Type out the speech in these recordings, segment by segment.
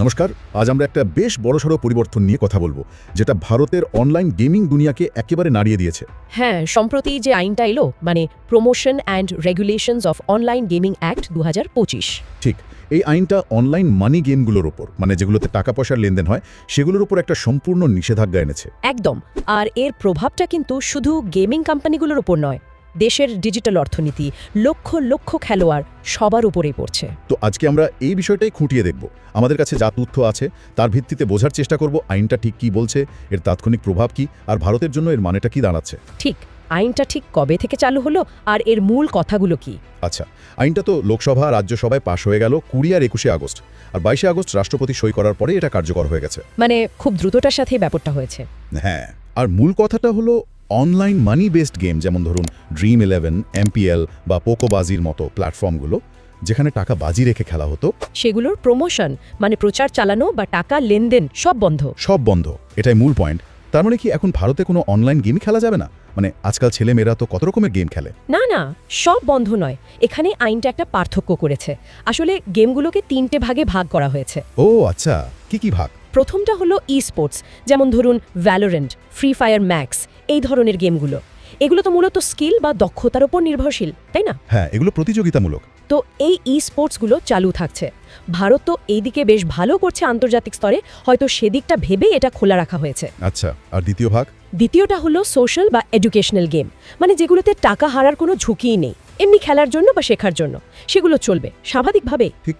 নমস্কার আজ আমরা একটা বেশ বড়সড় পরিবর্তন নিয়ে কথা বলব যেটা ভারতের অনলাইন গেমিং দুনিয়াকে একেবারে নাড়িয়ে দিয়েছে। হ্যাঁ সম্প্রতি যে আইনটা এলো মানে promotion and regulations of online gaming act দু হাজার পঁচিশ। ঠিক এই আইনটা অনলাইন মানি গেমগুলোর ওপর মানে যেগুলোতে টাকা পয়সার লেনদেন হয় সেগুলোর উপর একটা সম্পূর্ণ নিষেধাজ্ঞা এনেছে। একদম আর এর প্রভাবটা কিন্তু শুধু গেমিং কোম্পানিগুলোর ওপর নয় দেশের ডিজিটাল অর্থনীতি লক্ষ লক্ষ খেলোয়াড় সবার উপরেই পড়ছে। তো আজকে আমরা এই বিষয়টাই খুঁটিয়ে দেখব। আমাদের কাছে যা তথ্য আছে তার ভিত্তিতে বোঝার চেষ্টা করব আইনটা ঠিক কি বলছে এর তাৎক্ষণিক প্রভাব কি আর ভারতের জন্য এর মানেটা কি দাঁড়াচ্ছে। ঠিক আইনটা ঠিক কবে থেকে চালু হলো আর এর মূল কথাগুলো কি? আচ্ছা আইনটা তো লোকসভা রাজ্যসভায় পাশ হয়ে গেল কুড়ি আর একুশে আগস্ট আর বাইশে আগস্ট রাষ্ট্রপতি সই করার পরে এটা কার্যকর হয়ে গেছে। মানে খুব দ্রুততার সাথে ব্যাপারটা হয়েছে। হ্যাঁ আর মূল কথাটা হলো অনলাইন মানি বেসড গেম যেমন ধরুন ড্রিম ইলেভেন এমপিএল বা পোকোবাজির মতো প্ল্যাটফর্মগুলো যেখানে টাকা বাজি রেখে খেলা হতো। সেগুলোর প্রমোশন মানে প্রচার চালানো বা টাকা লেনদেন সব বন্ধ। সব বন্ধ এটাই মূল পয়েন্ট তার মানে কি এখন ভারতে কোনো অনলাইন গেমই খেলা যাবে না? মানে আজকাল ছেলেমেয়েরা তো কত রকমের গেম খেলে। না না সব বন্ধ নয়। এখানে আইনটা একটা পার্থক্য করেছে। আসলে গেমগুলোকে তিনটে ভাগে ভাগ করা হয়েছে। ও আচ্ছা কি কি ভাগ? প্রথমটা হলো ই স্পোর্টস যেমন ধরুন ভ্যালোরেন্ট ফ্রি ফায়ার ম্যাক্স এই ধরনের গেমগুলো। এগুলো তো মূলত স্কিল বা দক্ষতার উপর নির্ভরশীল তাই না? হ্যাঁ এগুলো প্রতিযোগিতামূলক। তো এই ই স্পোর্টসগুলো চালু থাকছে। ভারত তো এইদিকে বেশ ভালো করছে আন্তর্জাতিক স্তরে হয়তো সেদিকটা ভেবেই এটা খোলা রাখা হয়েছে। আচ্ছা আর দ্বিতীয় ভাগ? দ্বিতীয়টা হলো সোশ্যাল বা এডুকেশনাল গেম মানে যেগুলোতে টাকা হারার কোনো ঝুঁকিই নেই। এমনি খেলার জন্য বা শেখার জন্য। সেগুলো চলবে স্বাভাবিকভাবে। ঠিক।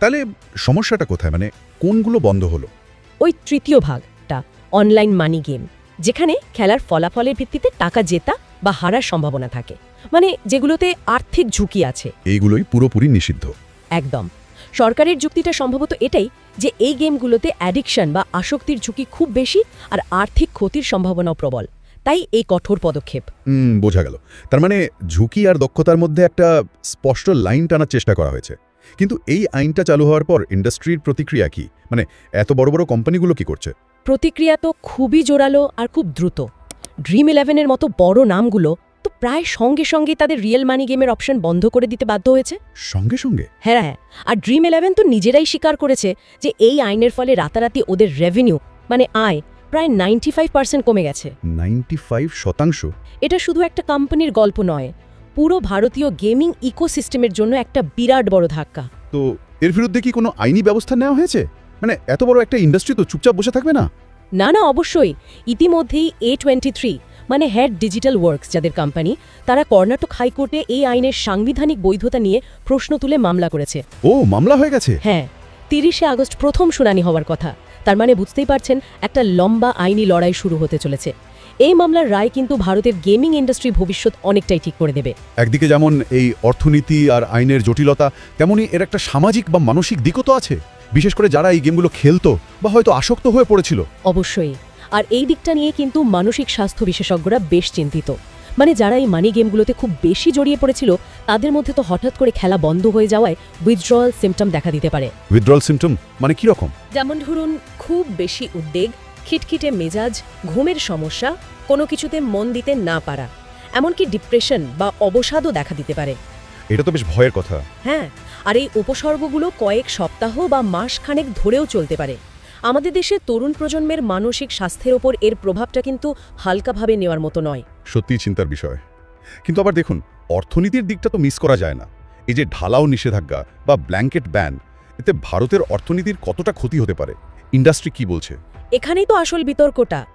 তাহলে সমস্যাটা কোথায়? মানে কোনগুলো বন্ধ হলো? ওই তৃতীয় ভাগটা অনলাইন মানি গেম যেখানে খেলার ফলাফলের ভিত্তিতে টাকা জেতা বা হারার সম্ভাবনা থাকে। মানে যেগুলোতে আর্থিক ঝুঁকি আছে। এইগুলোই পুরোপুরি নিষিদ্ধ। একদম। সরকারের যুক্তিটা সম্ভবত এটাই যে এই গেমগুলোতে অ্যাডিকশন বা আসক্তির ঝুঁকি খুব বেশি আর আর্থিক ক্ষতির সম্ভাবনাও প্রবল। তাই এই কঠোর পদক্ষেপ। হুম বোঝা গেল। তার মানে ঝুঁকি আর দক্ষতার মধ্যে একটা স্পষ্ট লাইন টানার চেষ্টা করা হয়েছে। কিন্তু এই আইনটা চালু হওয়ার পর ইন্ডাস্ট্রির প্রতিক্রিয়া কি? মানে এত বড় বড় কোম্পানিগুলো কি করছে? প্রতিক্রিয়া তো খুবই জোরালো আর খুব দ্রুত। ড্রিম ইলেভেনের মতো বড় নামগুলো তো প্রায় সঙ্গে সঙ্গে তাদের রিয়েল মানি গেমের অপশন বন্ধ করে দিতে বাধ্য হয়েছে। সঙ্গে সঙ্গে? হ্যাঁ হ্যাঁ। আর ড্রিম ইলেভেন তো নিজেরাই স্বীকার করেছে যে এই আইনের ফলে রাতারাতি ওদের রেভিনিউ মানে আয় প্রায় নাইনটি ফাইভ পার্সেন্ট কমে গেছে। নাইনটি ফাইভ শতাংশ? এটা শুধু একটা কোম্পানির গল্প নয় পুরো ভারতীয় গেমিং ইকোসিস্টেমের জন্য একটা বিরাট বড় ধাক্কা। তো এর বিরুদ্ধে কি কোনো আইনি ব্যবস্থা নেওয়া হয়েছে? মানে এত বড় একটা ইন্ডাস্ট্রি তো চুপচাপ বসে থাকবে না? না না অবশ্যই। ইতিমধ্যেই এ টোয়েন্টি থ্রি মানে হেড ডিজিটাল ওয়ার্কস যাদের কোম্পানি তারা কর্ণাটক হাইকোর্টে এই আইনের সাংবিধানিক বৈধতা নিয়ে প্রশ্ন তুলে মামলা করেছে। ও মামলা হয়ে গেছে? হ্যাঁ তিরিশে আগস্ট প্রথম শুনানি হওয়ার কথা। তার মানে বুঝতেই পারছেন একটা লম্বা আইনি লড়াই শুরু হতে চলেছে। এই মামলার রায় কিন্তু ভারতের গেমিং ইন্ডাস্ট্রি ভবিষ্যৎ অনেকটাই ঠিক করে দেবে। একদিকে যেমন এই অর্থনীতি আর আইনের জটিলতা তেমনই এর একটা সামাজিক বা মানসিক দিকও তো আছে। বিশেষ করে যারা এই গেমগুলো খেলতো বা হয়তো আসক্ত হয়ে পড়েছিল। অবশ্যই। আর এই দিকটা নিয়ে কিন্তু মানসিক স্বাস্থ্য বিশেষজ্ঞরা বেশ চিন্তিত। মানে যারা এই মানি গেমগুলোতে খুব বেশি জড়িয়ে পড়েছিল তাদের মধ্যে তো হঠাৎ করে খেলা বন্ধ হয়ে যাওয়ায় উইথড্রয়াল সিমটম দেখা দিতে পারে। উইথড্রল সিমটম মানে কি রকম? যেমন ধরুন খুব বেশি উদ্বেগ খিটখিটে মেজাজ ঘুমের সমস্যা কোনো কিছুতে মন দিতে না পারা এমনকি ডিপ্রেশন বা অবসাদও দেখা দিতে পারে। এটা তো বেশ ভয়ের কথা। হ্যাঁ আর এই উপসর্গগুলো কয়েক সপ্তাহ বা মাস খানেক ধরেও চলতে পারে। আমাদের দেশে তরুণ প্রজন্মের মানসিক স্বাস্থ্যের ওপর এর প্রভাবটা কিন্তু হালকাভাবে নেওয়ার মতো নয়। সত্যিই চিন্তার বিষয়। কিন্তু আবার দেখুন অর্থনীতির দিকটা তো মিস করা যায় না। এই যে ঢালাও নিষেধাজ্ঞা বা ব্ল্যাঙ্কেট ব্যান এতে ভারতের অর্থনীতির কতটা ক্ষতি হতে পারে? ইন্ডাস্ট্রি কি বলছে? এখানেই তো আসল বিতর্কটা।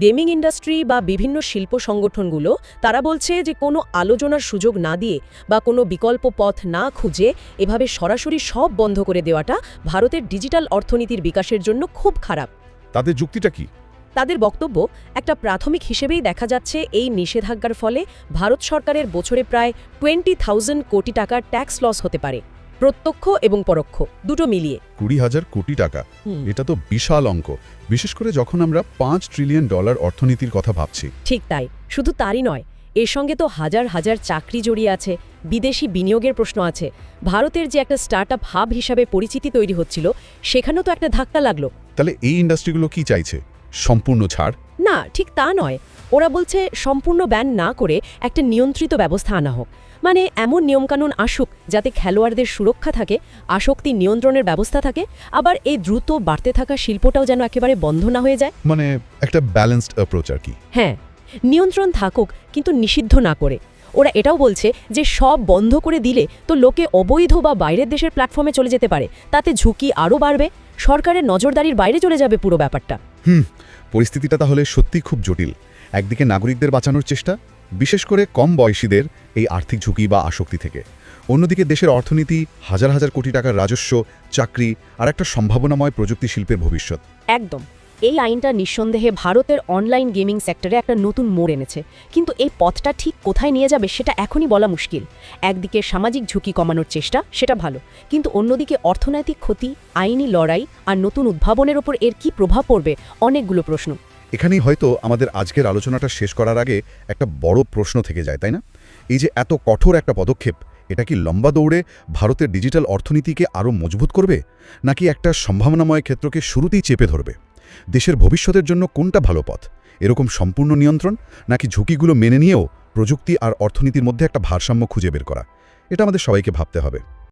গেমিং ইন্ডাস্ট্রি বা বিভিন্ন শিল্প সংগঠনগুলো তারা বলছে যে কোনো আলোচনার সুযোগ না দিয়ে বা কোনো বিকল্প পথ না খুঁজে এভাবে সরাসরি সব বন্ধ করে দেওয়াটা ভারতের ডিজিটাল অর্থনীতির বিকাশের জন্য খুব খারাপ। তাদের যুক্তিটা কি? তাদের বক্তব্য একটা প্রাথমিক হিসেবেই দেখা যাচ্ছে এই নিষেধাজ্ঞার ফলে ভারত সরকারের বছরে প্রায় টোয়েন্টি থাউজেন্ড কোটি টাকার ট্যাক্স লস হতে পারে। প্রত্যক্ষ এবং পরোক্ষ দুটো মিলিয়ে। কুড়ি হাজার কোটি টাকা। এটা তো বিশাল অঙ্ক। বিশেষ করে যখন আমরা পাঁচ ট্রিলিয়ন ডলার অর্থনীতির কথা ভাবছি। ঠিক তাই শুধু তারই নয় এর সঙ্গে তো হাজার হাজার চাকরি জড়িয়ে আছে বিদেশি বিনিয়োগের প্রশ্ন আছে। ভারতের যে একটা স্টার্টআপ হাব হিসাবে পরিচিতি তৈরি হচ্ছিল সেখানেও তো একটা ধাক্কা লাগল। তাহলে এই ইন্ডাস্ট্রিগুলো কি চাইছে? সম্পূর্ণ ছাড়? না ঠিক তা নয়। ওরা বলছে সম্পূর্ণ ব্যান না করে একটা নিয়ন্ত্রিত ব্যবস্থা আনা হোক। মানে এমন নিয়মকানুন আসুক যাতে খেলোয়াড়দের সুরক্ষা থাকে আসক্তি নিয়ন্ত্রণের ব্যবস্থা থাকে আবার এই দ্রুত বাড়তে থাকা শিল্পটাও যেন একেবারে বন্ধ না হয়ে যায়। মানে একটা ব্যালেন্সড অ্যাপ্রোচ আর কি। হ্যাঁ নিয়ন্ত্রণ থাকুক কিন্তু নিষিদ্ধ না করে। ওরা এটাও বলছে যে সব বন্ধ করে দিলে তো লোকে অবৈধ বা বাইরের দেশের প্ল্যাটফর্মে চলে যেতে পারে। তাতে ঝুঁকি আরও বাড়বে। সরকারের নজরদারির বাইরে চলে যাবে পুরো ব্যাপারটা। হুম পরিস্থিতিটা তাহলে সত্যি খুব জটিল। একদিকে নাগরিকদের বাঁচানোর চেষ্টা বিশেষ করে কম বয়সীদের এই আর্থিক ঝুঁকি বা আসক্তি থেকে। অন্যদিকে দেশের অর্থনীতি হাজার হাজার কোটি টাকার রাজস্ব চাকরি আর একটা সম্ভাবনাময় প্রযুক্তি শিল্পের ভবিষ্যৎ। একদম। এই আইনটা নিঃসন্দেহে ভারতের অনলাইন গেমিং সেক্টরে একটা নতুন মোড় এনেছে। কিন্তু এই পথটা ঠিক কোথায় নিয়ে যাবে সেটা এখনই বলা মুশকিল। একদিকে সামাজিক ঝুঁকি কমানোর চেষ্টা, সেটা ভালো। কিন্তু অন্যদিকে অর্থনৈতিক ক্ষতি, আইনি লড়াই আর নতুন উদ্ভাবনের ওপর এর কি প্রভাব পড়বে, অনেকগুলো প্রশ্ন। এখানেই হয়তো আমাদের আজকের আলোচনাটা শেষ করার আগে একটা বড় প্রশ্ন থেকে যায়, তাই না? এই যে এত কঠোর একটা পদক্ষেপ, এটা কি লম্বা দৌড়ে ভারতের ডিজিটাল অর্থনীতিকে আরও মজবুত করবে? নাকি একটা সম্ভাবনাময় ক্ষেত্রকে শুরুতেই চেপে ধরবে? দেশের ভবিষ্যতের জন্য কোনটা ভালো পথ? এরকম সম্পূর্ণ নিয়ন্ত্রণ নাকি ঝুঁকিগুলো মেনে নিয়েও প্রযুক্তি আর অর্থনীতির মধ্যে একটা ভারসাম্য খুঁজে বের করা? এটা আমাদের সবাইকে ভাবতে হবে।